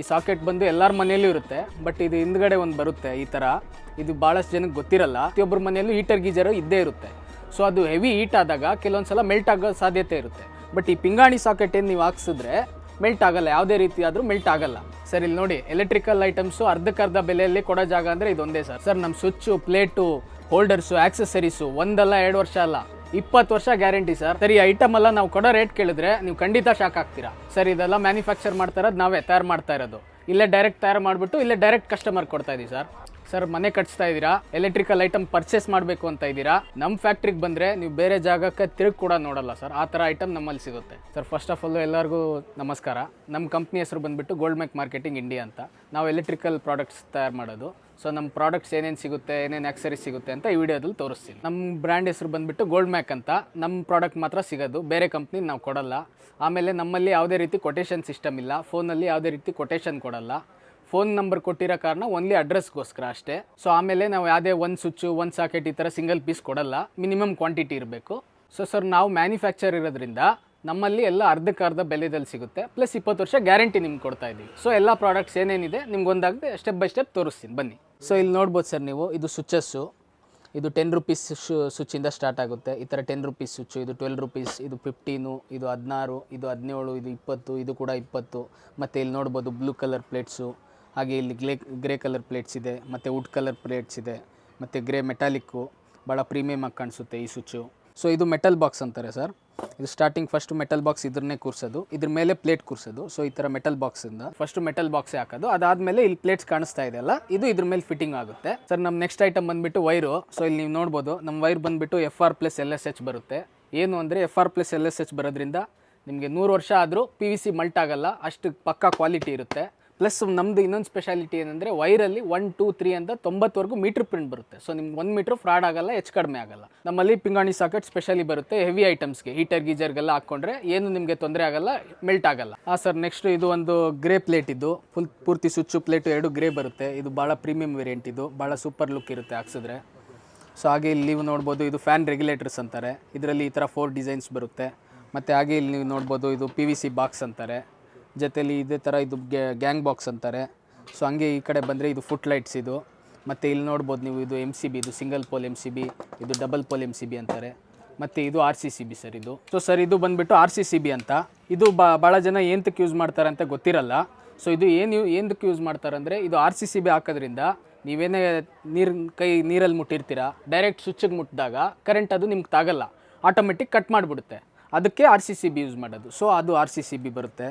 ಈ ಸಾಕೆಟ್ ಬಂದು ಎಲ್ಲರ ಮನೆಯಲ್ಲೂ ಇರುತ್ತೆ, ಬಟ್ ಇದು ಹಿಂದ್ಗಡೆ ಒಂದು ಬರುತ್ತೆ ಈ ಥರ ಇದು ಭಾಳಷ್ಟು ಜನಕ್ಕೆ ಗೊತ್ತಿರಲ್ಲ. ಪ್ರತಿಯೊಬ್ಬರ ಮನೆಯಲ್ಲೂ ಹೀಟರ್ ಗೀಜರು ಇದ್ದೇ ಇರುತ್ತೆ. ಸೊ ಅದು ಹೆವಿ ಹೀಟ್ ಆದಾಗ ಕೆಲವೊಂದು ಸಲ ಮೆಲ್ಟ್ ಆಗೋ ಸಾಧ್ಯತೆ ಇರುತ್ತೆ. ಬಟ್ ಈ ಪಿಂಗಾಣಿ ಸಾಕೆಟ್ ಏನು ನೀವು ಹಾಕ್ಸಿದ್ರೆ ಮೆಲ್ಟ್ ಆಗಲ್ಲ, ಯಾವುದೇ ರೀತಿ ಆದರೂ ಮೆಲ್ಟ್ ಆಗಲ್ಲ. ಸರ್ ಇಲ್ಲಿ ನೋಡಿ ಎಲೆಕ್ಟ್ರಿಕಲ್ ಐಟಮ್ಸು ಅರ್ಧಕ್ಕರ್ಧ ಬೆಲೆಯಲ್ಲಿ ಕೊಡೋ ಜಾಗ ಅಂದರೆ ಇದೊಂದೇ ಸರ್ ಸರ್ ನಮ್ಮ ಸ್ವಿಚ್ಚು ಪ್ಲೇಟು ಹೋಲ್ಡರ್ಸು ಆಕ್ಸೆಸರೀಸು ಒಂದಲ್ಲ ಎರಡು ವರ್ಷ ಅಲ್ಲ. ಇಪ್ಪತ್ತು ವರ್ಷ ಗ್ಯಾರಂಟಿ ಸರ್. ಸರಿ ಐಟಮ್ ಎಲ್ಲ ನಾವು ಕೊಡೋ ರೇಟ್ ಕೇಳಿದ್ರೆ ನೀವು ಖಂಡಿತ ಶಾಕ್ ಆಗ್ತೀರಾ? ಸರ್, ಇದೆಲ್ಲ ಮ್ಯಾನುಫ್ಯಾಕ್ಚರ್ ಮಾಡ್ತಾ ಇರೋದು ನಾವೇ, ತಯಾರು ಮಾಡ್ತಾ ಇರೋದು. ಇಲ್ಲೇ ಡೈರೆಕ್ಟ್ ತಯಾರು ಮಾಡಿಬಿಟ್ಟು ಇಲ್ಲೇ ಡೈರೆಕ್ಟ್ ಕಸ್ಟಮರ್ ಕೊಡ್ತಾ ಇದೀವಿ ಸರ್. ಸರ್, ಮನೆ ಕಟ್ಸ್ತಾ ಇದ್ದೀರಾ? ಎಲೆಕ್ಟ್ರಿಕಲ್ ಐಟಮ್ ಪರ್ಚೇಸ್ ಮಾಡಬೇಕು ಅಂತ ಇದ್ದೀರಾ? ನಮ್ಮ ಫ್ಯಾಕ್ಟ್ರಿಗೆ ಬಂದರೆ ನೀವು ಬೇರೆ ಜಾಗಕ್ಕೆ ತಿರುಗಿ ಕೂಡ ನೋಡಲ್ಲ ಸರ್. ಆ ಥರ ಐಟಮ್ ನಮ್ಮಲ್ಲಿ ಸಿಗುತ್ತೆ. ಸರ್ ಫಸ್ಟ್ ಆಫ್ ಆಲ್ ಎಲ್ಲರಿಗೂ ನಮಸ್ಕಾರ. ನಮ್ಮ ಕಂಪ್ನಿ ಹೆಸರು ಬಂದುಬಿಟ್ಟು ಗೋಲ್ಡ್ ಮ್ಯಾಕ್ ಮಾರ್ಕೆಟಿಂಗ್ ಇಂಡಿಯಾ ಅಂತ. ನಾವು ಎಲೆಕ್ಟ್ರಿಕಲ್ ಪ್ರಾಡಕ್ಟ್ಸ್ ತಯಾರು ಮಾಡೋದು. ಸೊ ನಮ್ಮ ಪ್ರಾಡಕ್ಟ್ಸ್ ಏನೇನು ಸಿಗುತ್ತೆ, ಏನೇನು ಆಕ್ಸರೀಸ್ ಸಿಗುತ್ತೆ ಅಂತ ಈ ವಿಡಿಯೋದಲ್ಲಿ ತೋರಿಸ್ತೀನಿ. ನಮ್ಮ ಬ್ರ್ಯಾಂಡ್ ಹೆಸರು ಬಂದುಬಿಟ್ಟು ಗೋಲ್ಡ್ ಮ್ಯಾಕ್ ಅಂತ. ನಮ್ಮ ಪ್ರಾಡಕ್ಟ್ ಮಾತ್ರ ಸಿಗೋದು. ಬೇರೆ ಕಂಪ್ನಿ ನಾವು ಕೊಡಲ್ಲ. ಆಮೇಲೆ ನಮ್ಮಲ್ಲಿ ಯಾವುದೇ ರೀತಿ ಕೊಟೇಶನ್ ಸಿಸ್ಟಮ್ ಇಲ್ಲ. ಫೋನಲ್ಲಿ ಯಾವುದೇ ರೀತಿ ಕೊಟೇಶನ್ ಕೊಡಲ್ಲ. ಫೋನ್ ನಂಬರ್ ಕೊಟ್ಟಿರೋ ಕಾರಣ ಓನ್ಲಿ ಅಡ್ರೆಸ್ಗೋಸ್ಕರ ಅಷ್ಟೇ. ಸೊ ಆಮೇಲೆ ನಾವು ಯಾವುದೇ ಒಂದು ಸ್ವಿಚ್ಚು ಒಂದು ಸಾಕೆಟ್ ಈ ಥರ ಸಿಂಗಲ್ ಪೀಸ್ ಕೊಡಲ್ಲ. ಮಿನಿಮಮ್ ಕ್ವಾಂಟಿಟಿ ಇರಬೇಕು. ಸೊ ಸರ್ ನಾವು ಮ್ಯಾನುಫ್ಯಾಕ್ಚರ್ ಇರೋದ್ರಿಂದ ನಮ್ಮಲ್ಲಿ ಎಲ್ಲ ಅರ್ಧಕ್ಕೆ ಅರ್ಧ ಬೆಲೆದಲ್ಲಿ ಸಿಗುತ್ತೆ. ಪ್ಲಸ್ ಇಪ್ಪತ್ತು ವರ್ಷ ಗ್ಯಾರಂಟಿ ನಿಮ್ಗೆ ಕೊಡ್ತಾ ಇದ್ದೀವಿ. ಸೊ ಎಲ್ಲ ಪ್ರಾಡಕ್ಟ್ಸ್ ಏನೇನಿದೆ ನಿಮ್ಗೆ ಒಂದಾಗದೆ ಸ್ಟೆಪ್ ಬೈ ಸ್ಟೆಪ್ ತೋರಿಸ್ತೀನಿ. ಬನ್ನಿ. ಸೊ ಇಲ್ಲಿ ನೋಡ್ಬೋದು ಸರ್ ನೀವು, ಇದು ಸ್ವಿಚಸ್ಸು ಇದು ಟೆನ್ ರುಪೀಸ್ ಸ್ವಿಚ್ಚಿಂದ ಸ್ಟಾರ್ಟ್ ಆಗುತ್ತೆ. ಈ ಥರ ಟೆನ್ ರುಪೀಸ್ ಸ್ವಿಚ್ಚು ಇದು ಟ್ವೆಲ್ ರುಪೀಸ್ ಇದು ಫಿಫ್ಟೀನು ಇದು ಹದಿನಾರು, ಇದು ಹದಿನೇಳು, ಇದು ಇಪ್ಪತ್ತು, ಇದು ಕೂಡ ಇಪ್ಪತ್ತು. ಮತ್ತು ಇಲ್ಲಿ ನೋಡ್ಬೋದು ಬ್ಲೂ ಕಲರ್ ಪ್ಲೇಟ್ಸು ಹಾಗೆ ಇಲ್ಲಿ ಗ್ಲೇ, ಗ್ರೇ ಕಲರ್ ಪ್ಲೇಟ್ಸ್ ಇದೆ, ಮತ್ತು ವುಡ್ ಕಲರ್ ಪ್ಲೇಟ್ಸ್ ಇದೆ, ಮತ್ತು ಗ್ರೇ ಮೆಟಾಲಿಕ್ಕು ಭಾಳ ಪ್ರೀಮಿಯಮ್ ಆಗಿ ಕಾಣಿಸುತ್ತೆ ಈ ಸ್ವಿಚ್ಚು. ಸೊ ಇದು ಮೆಟಲ್ ಬಾಕ್ಸ್ ಅಂತಾರೆ ಸರ್. ಇದು ಸ್ಟಾರ್ಟಿಂಗ್ ಫಸ್ಟ್ ಮೆಟಲ್ ಬಾಕ್ಸ್ ಇದ್ರನ್ನೇ ಕೂರಿಸೋದು. ಇದ್ರ ಮೇಲೆ ಪ್ಲೇಟ್ ಕೂರಿಸೋದು. ಸೊ ಈ ಥರ ಮೆಟಲ್ ಬಾಕ್ಸಿಂದ ಫಸ್ಟ್ ಮೆಟಲ್ ಬಾಕ್ಸೇ ಹಾಕೋದು. ಅದಾದಮೇಲೆ ಇಲ್ಲಿ ಪ್ಲೇಟ್ಸ್ ಕಾಣಿಸ್ತಾ ಇದೆಯಲ್ಲ ಇದು ಇದ್ರ ಮೇಲೆ ಫಿಟ್ಟಿಂಗ್ ಆಗುತ್ತೆ. ಸರ್ ನಮ್ಮ ನೆಕ್ಸ್ಟ್ ಐಟಮ್ ಬಂದುಬಿಟ್ಟು ವೈರು. ಸೊ ಇಲ್ಲಿ ನೀವು ನೋಡ್ಬೋದು ನಮ್ಮ ವೈರ್ ಬಂದುಬಿಟ್ಟು F R plus L S H ಬರುತ್ತೆ. ಏನು ಅಂದರೆ F R plus L S H ಬರೋದ್ರಿಂದ ನಿಮಗೆ ನೂರು ವರ್ಷ ಆದರೂ ಪಿ ವಿ ಸಿ ಮಲ್ಟ್ ಆಗಲ್ಲ. ಅಷ್ಟು ಪಕ್ಕಾ ಕ್ವಾಲಿಟಿ ಇರುತ್ತೆ. ಪ್ಲಸ್ ನಮ್ಮದು ಇನ್ನೊಂದು ಸ್ಪೆಷಾಲಿಟಿ ಏನಂದರೆ ವೈರಲ್ಲಿ ಒನ್ ಟೂ ತ್ರೀ ಅಂತ ತೊಂಬತ್ತವರೆಗೂ ಮೀಟ್ರ್ ಪ್ರಿಂಟ್ ಬರುತ್ತೆ. ಸೊ ನಿಮ್ಗೆ ಒಂದು ಮೀಟ್ರ್ ಫ್ರಾಡ್ ಆಗಲ್ಲ, ಹೆಚ್ಚು ಕಡಿಮೆ ಆಗಲ್ಲ. ನಮ್ಮಲ್ಲಿ ಪಿಂಗಾಣಿ ಸಾಕೆಟ್ ಸ್ಪೆಷಲಿ ಬರುತ್ತೆ ಹೆವಿ ಐಟಮ್ಸ್ಗೆ ಹೀಟರ್ ಗೀಜರ್ಗೆಲ್ಲ ಹಾಕ್ಕೊಂಡ್ರೆ ಏನು ನಿಮಗೆ ತೊಂದರೆ ಆಗಲ್ಲ ಮೆಲ್ಟ್ ಆಗಲ್ಲ. ಹಾಂ ಸರ್ ನೆಕ್ಸ್ಟ್ ಇದು ಒಂದು ಗ್ರೇ ಪ್ಲೇಟ್ ಇದು. ಫುಲ್ ಪೂರ್ತಿ ಸ್ವಿಚ್ಚು ಪ್ಲೇಟು ಎರಡು ಗ್ರೇ ಬರುತ್ತೆ. ಇದು ಭಾಳ ಪ್ರೀಮಿಯಂ ವೇರಿಯಂಟ್ ಇದು. ಭಾಳ ಸೂಪರ್ ಲುಕ್ ಇರುತ್ತೆ ಹಾಕ್ಸಿದ್ರೆ. ಸೊ ಹಾಗೆ ಇಲ್ಲಿ ನೀವು ನೋಡ್ಬೋದು ಇದು ಫ್ಯಾನ್ ರೆಗ್ಯುಲೇಟರ್ಸ್ ಅಂತಾರೆ. ಇದರಲ್ಲಿ ಈ ಥರ ಫೋರ್ ಡಿಸೈನ್ಸ್ ಬರುತ್ತೆ. ಮತ್ತು ಹಾಗೆ ಇಲ್ಲಿ ನೀವು ನೋಡ್ಬೋದು ಇದು ಪಿ ವಿ ಸಿ ಬಾಕ್ಸ್ ಅಂತಾರೆ. ಜೊತೆಲಿ ಇದೇ ಥರ ಇದು ಗ್ಯಾಂಗ್ ಬಾಕ್ಸ್ ಅಂತಾರೆ. ಸೊ ಹಂಗೆ ಈ ಕಡೆ ಬಂದರೆ ಇದು ಫುಟ್ ಲೈಟ್ಸ್ ಇದು. ಮತ್ತು ಇಲ್ಲಿ ನೋಡ್ಬೋದು ನೀವು ಇದು ಎಂ ಸಿ ಬಿ ಇದು single pole M C B ಇದು double pole M C B ಅಂತಾರೆ. ಮತ್ತು ಇದು R C C B sir ಇದು. ಸೊ ಸರ್ ಇದು ಬಂದುಬಿಟ್ಟು ಆರ್ ಸಿ ಸಿ ಬಿ ಅಂತ. ಇದು ಭಾಳ ಜನ ಏನಕ್ಕೆ ಯೂಸ್ ಮಾಡ್ತಾರೆ ಅಂತ ಗೊತ್ತಿರಲ್ಲ. ಸೊ ಇದು ಏನು ಏನಕ್ಕೆ ಯೂಸ್ ಮಾಡ್ತಾರೆ ಅಂದರೆ ಇದು ಆರ್ ಸಿ ಸಿ ಬಿ ಹಾಕೋದ್ರಿಂದ ನೀವೇನೇ ನೀರು ಕೈ, ನೀರಲ್ಲಿ ಮುಟ್ಟಿರ್ತೀರಾ ಡೈರೆಕ್ಟ್ ಸ್ವಿಚ್ಗೆ ಮುಟ್ಟಿದಾಗ ಕರೆಂಟ್ ಅದು ನಿಮ್ಗೆ ತಾಗಲ್ಲ. ಆಟೋಮೆಟಿಕ್ ಕಟ್ ಮಾಡಿಬಿಡುತ್ತೆ. ಅದಕ್ಕೆ R C C B use ಮಾಡೋದು. ಸೊ ಅದು ಆರ್ ಸಿ ಸಿ ಬಿ ಬರುತ್ತೆ.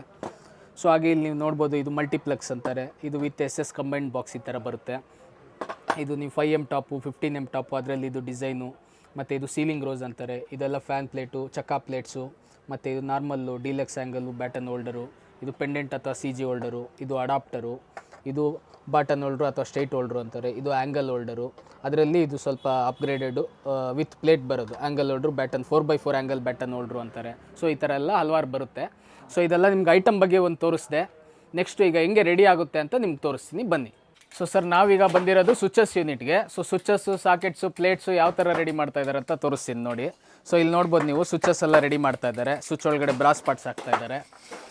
ಸೊ ಹಾಗೆ ಇಲ್ಲಿ ನೀವು ನೋಡ್ಬೋದು ಇದು ಮಲ್ಟಿಪ್ಲೆಕ್ಸ್ ಅಂತಾರೆ. ಇದು with S S combined box ಈ ಥರ ಬರುತ್ತೆ. ಇದು ನೀವು five M top fifteen M top ಅದರಲ್ಲಿ ಇದು ಡಿಸೈನು ಮತ್ತು ಇದು ಸೀಲಿಂಗ್ ರೋಸ್ ಅಂತಾರೆ. ಇದೆಲ್ಲ ಫ್ಯಾನ್ ಪ್ಲೇಟು ಚಕ್ಕಾ ಪ್ಲೇಟ್ಸು ಮತ್ತು ಇದು normal deluxe angle batten holder ಇದು ಪೆಂಡೆಂಟ್ ಅಥವಾ ಸಿ ಜಿ ಹೋಲ್ಡರು ಇದು ಅಡಾಪ್ಟರು ಇದು ಬಾಟನ್ ಹೋಲ್ಡ್ರು ಅಥವಾ ಸ್ಟ್ರೈಟ್ ಹೋಲ್ಡ್ರು ಅಂತಾರೆ. ಇದು ಆ್ಯಂಗಲ್ ಹೋಲ್ಡರು ಅದರಲ್ಲಿ ಇದು ಸ್ವಲ್ಪ ಅಪ್ಗ್ರೇಡೆಡು ವಿತ್ ಪ್ಲೇಟ್ ಬರೋದು. Angle holder batten four by four angle batten holder ಅಂತಾರೆ. ಸೊ ಈ ಥರ ಎಲ್ಲ ಹಲವಾರು ಬರುತ್ತೆ. ಸೊ ಇದೆಲ್ಲ ನಿಮ್ಗೆ ಐಟಮ್ ಬಗ್ಗೆ ಒಂದು ತೋರಿಸಿದೆ. ನೆಕ್ಸ್ಟ್ ಈಗ ಹೆಂಗೆ ರೆಡಿ ಆಗುತ್ತೆ ಅಂತ ನಿಮ್ಗೆ ತೋರಿಸ್ತೀನಿ. ಬನ್ನಿ. ಸೊ ಸರ್ ನಾವೀಗ ಬಂದಿರೋದು ಸ್ವಿಚಸ್ ಯೂನಿಟ್ಗೆ ಸೊ ಸ್ವಿಚಸ್ಸು ಸಾಕೆಟ್ಸು ಪ್ಲೇಟ್ಸು ಯಾವ ಥರ ರೆಡಿ ಮಾಡ್ತಾ ಇದ್ದಾರೆ ಅಂತ ತೋರಿಸ್ತೀನಿ ನೋಡಿ. ಸೊ ಇಲ್ಲಿ ನೋಡ್ಬೋದು ನೀವು ಸ್ವಿಚಸ್ ಎಲ್ಲ ರೆಡಿ ಮಾಡ್ತಾ ಇದ್ದಾರೆ. ಸ್ವಿಚ್ ಒಳಗಡೆ ಬ್ರಾಸ್ ಪಾರ್ಟ್ಸ್ ಹಾಕ್ತಾ ಇದ್ದಾರೆ.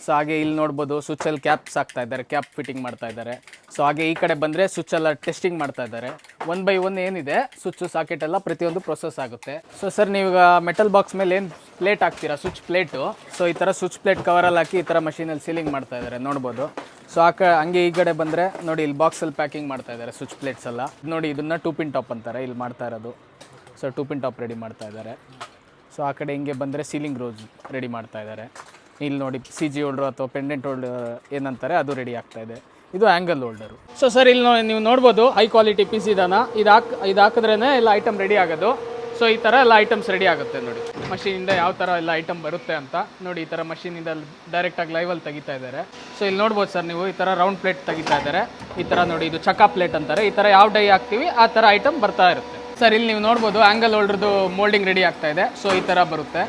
ಸೊ ಹಾಗೆ ಇಲ್ಲಿ ನೋಡ್ಬೋದು ಸ್ವಿಚ್ಚಲ್ಲಿ ಕ್ಯಾಪ್ಸ್ ಹಾಕ್ತಾ ಇದ್ದಾರೆ. ಕ್ಯಾಪ್ ಫಿಟ್ಟಿಂಗ್ ಮಾಡ್ತಾ ಇದ್ದಾರೆ. ಸೊ ಹಾಗೆ ಈ ಕಡೆ ಬಂದರೆ ಸ್ವಿಚ್ ಎಲ್ಲ ಟೆಸ್ಟಿಂಗ್ ಮಾಡ್ತಾ ಇದ್ದಾರೆ. ಒನ್ ಬೈ ಒನ್ ಏನಿದೆ ಸ್ವಿಚ್ ಸಾಕೆಟ್ ಎಲ್ಲ ಪ್ರತಿಯೊಂದು ಪ್ರೊಸೆಸ್ ಆಗುತ್ತೆ. ಸೊ ಸರ್ ನೀವೀಗ ಮೆಟಲ್ ಬಾಕ್ಸ್ ಮೇಲೆ ಏನು ಪ್ಲೇಟ್ ಹಾಕ್ತೀರಾ? ಸ್ವಿಚ್ ಪ್ಲೇಟು ಸೊ ಈ ಥರ ಸ್ವಿಚ್ ಪ್ಲೇಟ್ ಕವರಲ್ಲಿ ಹಾಕಿ ಈ ಥರ ಮಷೀನಲ್ಲಿ ಸೀಲಿಂಗ್ ಮಾಡ್ತಾ ಇದ್ದಾರೆ. ನೋಡ್ಬೋದು. ಸೊ ಆ ಕ, ಹಂಗೆ ಈ ಕಡೆ ಬಂದರೆ ನೋಡಿ ಇಲ್ಲಿ ಬಾಕ್ಸಲ್ಲಿ ಪ್ಯಾಕಿಂಗ್ ಮಾಡ್ತಾ ಇದ್ದಾರೆ ಸ್ವಿಚ್ ಪ್ಲೇಟ್ಸ್ ಎಲ್ಲ. ನೋಡಿ, ಇದನ್ನು ಟೂ ಪಿನ್ ಟಾಪ್ ಅಂತಾರೆ. ಇಲ್ಲಿ ಮಾಡ್ತಾ ಇರೋದು. So two pin top ready ಮಾಡ್ತಾ ಇದ್ದಾರೆ. ಸೊ ಆ ಕಡೆ ಹಿಂಗೆ ಬಂದರೆ ಸೀಲಿಂಗ್ ರೋಜ್ ರೆಡಿ ಮಾಡ್ತಾ ಇದ್ದಾರೆ ಇಲ್ಲಿ ನೋಡಿ ಸಿ ಜಿ ಹೋಲ್ಡ್ರು ಅಥವಾ ಪೆಂಡೆಂಟ್ ಹೋಲ್ಡರ್ ಏನಂತಾರೆ, ಅದು ರೆಡಿ ಆಗ್ತಾ ಇದೆ. ಇದು ಆ್ಯಂಗಲ್ ಹೋಲ್ಡರು ಸೊ ಸರ್ ಇಲ್ಲಿ ನೋ- ನೀವು ನೋಡ್ಬೋದು ಹೈ ಕ್ವಾಲಿಟಿ ಪೀಸ್ ಇದಾನ ಇದು ಹಾಕ್, ಇದು ಹಾಕಿದ್ರೇ ಎಲ್ಲ ಐಟಮ್ ರೆಡಿ ಆಗೋದು. ಸೊ ಈ ಥರ ಎಲ್ಲ ಐಟಮ್ಸ್ ರೆಡಿ ಆಗುತ್ತೆ ನೋಡಿ. ಮಷೀನಿಂದ ಯಾವ ಥರ ಎಲ್ಲ ಐಟಮ್ ಬರುತ್ತೆ ಅಂತ ನೋಡಿ ಈ ಥರ ಮಷೀನಿಂದ ಡೈರೆಕ್ಟಾಗಿ ಲೈವಲ್ಲಿ ತೆಗಿತಾ ಇದ್ದಾರೆ ಸೊ ಇಲ್ಲಿ ನೋಡ್ಬೋದು ಸರ್ ನೀವು ಈ ಥರ ರೌಂಡ್ ಪ್ಲೇಟ್ ತೆಗಿತಾ ಇದ್ದಾರೆ ಈ ಥರ ನೋಡಿ ಇದು ಚಕಾ ಪ್ಲೇಟ್ ಅಂತಾರೆ. ಈ ಥರ ಯಾವ ಡೈ ಹಾಕ್ತೀವಿ, ಆ ಥರ ಐಟಮ್ ಬರ್ತಾ ಇರುತ್ತೆ. ಸರ್, ಇಲ್ಲಿ ನೀವು ನೋಡ್ಬೋದು ಆ್ಯಂಗಲ್ ಹೋಲ್ಡ್ರದ್ದು ಮೋಲ್ಡಿಂಗ್ ರೆಡಿ ಆಗ್ತಾ ಇದೆ. ಸೊ ಈ ಥರ ಬರುತ್ತೆ.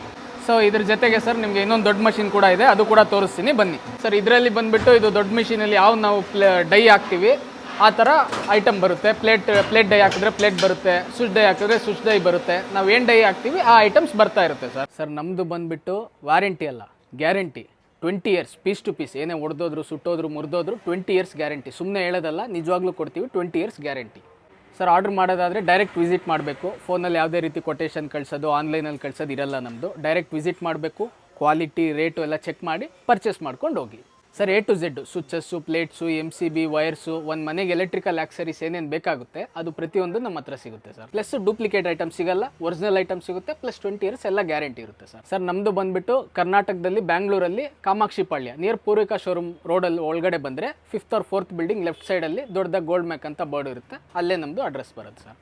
ಸೊ ಇದ್ರ ಜೊತೆಗೆ ಸರ್, ನಿಮಗೆ ಇನ್ನೊಂದು ದೊಡ್ಡ ಮಷಿನ್ ಕೂಡ ಇದೆ. ಅದು ಕೂಡ ತೋರಿಸ್ತೀನಿ. ಬನ್ನಿ. ಸರ್, ಇದರಲ್ಲಿ ಬಂದುಬಿಟ್ಟು ಇದು ದೊಡ್ಡ ಮಿಷಿನಲ್ಲಿ ಯಾವ ನಾವು ಪ್ಲೇ, ಡೈ ಹಾಕ್ತೀವಿ, ಆ ಥರ ಐಟಮ್ ಬರುತ್ತೆ. ಪ್ಲೇಟ್ ಪ್ಲೇಟ್ ಡೈ ಹಾಕಿದ್ರೆ ಪ್ಲೇಟ್ ಬರುತ್ತೆ. ಸ್ವಿಚ್ ಡೈ ಹಾಕಿದ್ರೆ ಸ್ವಿಚ್ ಡೈ ಬರುತ್ತೆ. ನಾವು ಏನು ಡೈ ಹಾಕ್ತೀವಿ, ಆ ಐಟಮ್ಸ್ ಬರ್ತಾ ಇರುತ್ತೆ ಸರ್. ಸರ್ ನಮ್ಮದು ಬಂದುಬಿಟ್ಟು ವಾರಂಟಿ ಅಲ್ಲ guarantee twenty years piece to piece ಏನೇ ಹೊಡೆದೋದ್ರು ಸುಟ್ಟೋದ್ರು, ಮುರಿದೋದ್ರು ಟ್ವೆಂಟಿ ಇಯರ್ಸ್ ಗ್ಯಾರಂಟಿ ಸುಮ್ಮನೆ ಹೇಳೋದಲ್ಲ, ನಿಜವಾಗ್ಲೂ ಕೊಡ್ತೀವಿ twenty years guarantee sir, order ಮಾಡೋದಾದರೆ ಡೈರೆಕ್ಟ್ ವಿಸಿಟ್ ಮಾಡಬೇಕು. ಫೋನಲ್ಲಿ ಯಾವುದೇ ರೀತಿ ಕೊಟೇಶನ್ ಕಳಿಸೋದು ಆನ್ಲೈನಲ್ಲಿ ಕಳಿಸೋದು ಇರಲ್ಲ ನಮ್ಮದು ಡೈರೆಕ್ಟ್ ವಿಸಿಟ್ ಮಾಡಬೇಕು ಕ್ವಾಲಿಟಿ ರೇಟು ಎಲ್ಲ ಚೆಕ್ ಮಾಡಿ ಪರ್ಚೇಸ್ ಮಾಡ್ಕೊಂಡು ಹೋಗಿ. Sir A to Z switches plates M C B wires ಒಂದು ಮನೆಗೆ ಎಲೆಕ್ಟ್ರಿಕಲ್ ಆಕ್ಸರೀಸ್ ಏನೇನು ಬೇಕಾಗುತ್ತೆ, ಅದು ಪ್ರತಿಯೊಂದು ನಮ್ಮ ಹತ್ರ ಸಿಗುತ್ತೆ ಸರ್. ಪ್ಲಸ್ ಡೂಪ್ಲಿಕೇಟ್ ಐಟಮ್ ಸಿಗಲ್ಲ ಒರಿಜಿನಲ್ ಐಟಮ್ ಸಿಗುತ್ತೆ ಪ್ಲಸ್ ಟ್ವೆಂಟಿ ಇಯರ್ಸ್ ಎಲ್ಲ ಗ್ಯಾರಂಟಿ ಇರುತ್ತೆ ಸರ್. ಸರ್ ನಮ್ಮದು ಬಂದುಬಿಟ್ಟು ಕರ್ನಾಟಕದಲ್ಲಿ, ಬ್ಯಾಂಗ್ಳೂರಲ್ಲಿ ಕಾಮಾಕ್ಷಿ ಪಾಳ್ಯ ನಿಯರ್ ಪೂರ್ವಿಕಾ ಶೋರೂಮ್ ರೋಡಲ್ಲಿ ಒಳಗಡೆ ಬಂದರೆ fifth or fourth building left ಸೈಡಲ್ಲಿ ದೊಡ್ಡದಾಗ ಗೋಲ್ಡ್ ಮ್ಯಾಕ್ ಅಂತ ಬೋರ್ಡ್ ಇರುತ್ತೆ. ಅಲ್ಲೇ ನಮ್ಮದು ಅಡ್ರೆಸ್ ಬರುತ್ತೆ ಸರ್.